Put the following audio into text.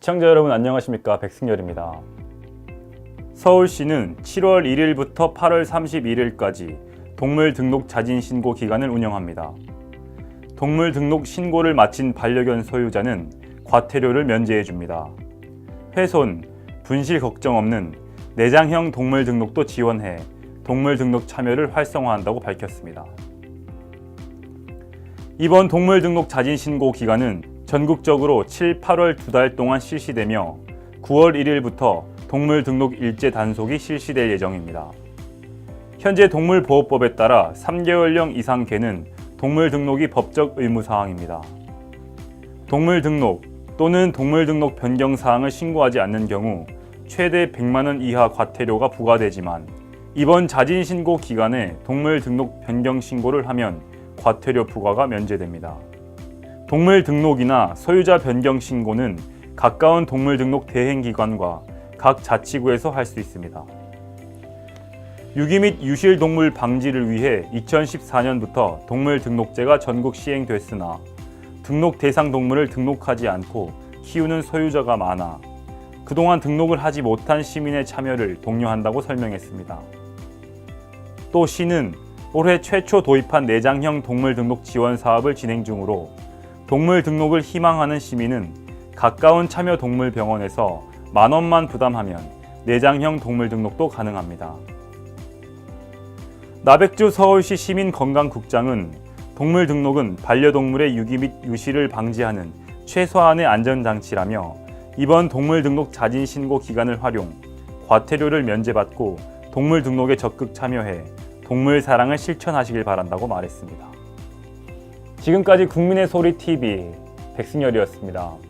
시청자 여러분 안녕하십니까 백승열입니다. 서울시는 7월 1일부터 8월 31일까지 동물 등록 자진 신고 기간을 운영합니다. 동물 등록 신고를 마친 반려견 소유자는 과태료를 면제해 줍니다. 훼손, 분실 걱정 없는 내장형 동물 등록도 지원해 동물 등록 참여를 활성화한다고 밝혔습니다. 이번 동물 등록 자진 신고 기간은 전국적으로 7, 8월 두 달 동안 실시되며 9월 1일부터 동물 등록 일제 단속이 실시될 예정입니다. 현재 동물보호법에 따라 3개월령 이상 개는 동물 등록이 법적 의무 사항입니다. 동물 등록 또는 동물 등록 변경 사항을 신고하지 않는 경우 최대 100만 원 이하 과태료가 부과되지만 이번 자진 신고 기간에 동물 등록 변경 신고를 하면 과태료 부과가 면제됩니다. 동물 등록이나 소유자 변경 신고는 가까운 동물 등록 대행 기관과 각 자치구에서 할 수 있습니다. 유기 및 유실 동물 방지를 위해 2014년부터 동물 등록제가 전국 시행됐으나 등록 대상 동물을 등록하지 않고 키우는 소유자가 많아 그동안 등록을 하지 못한 시민의 참여를 독려한다고 설명했습니다. 또 시는 올해 최초 도입한 내장형 동물 등록 지원 사업을 진행 중으로 동물 등록을 희망하는 시민은 가까운 참여 동물 병원에서 만 원만 부담하면 내장형 동물 등록도 가능합니다. 나백주 서울시 시민건강국장은 동물 등록은 반려동물의 유기 및 유실을 방지하는 최소한의 안전장치라며 이번 동물 등록 자진 신고 기간을 활용, 과태료를 면제받고 동물 등록에 적극 참여해 동물 사랑을 실천하시길 바란다고 말했습니다. 지금까지 국민의 소리 TV 백승열이었습니다.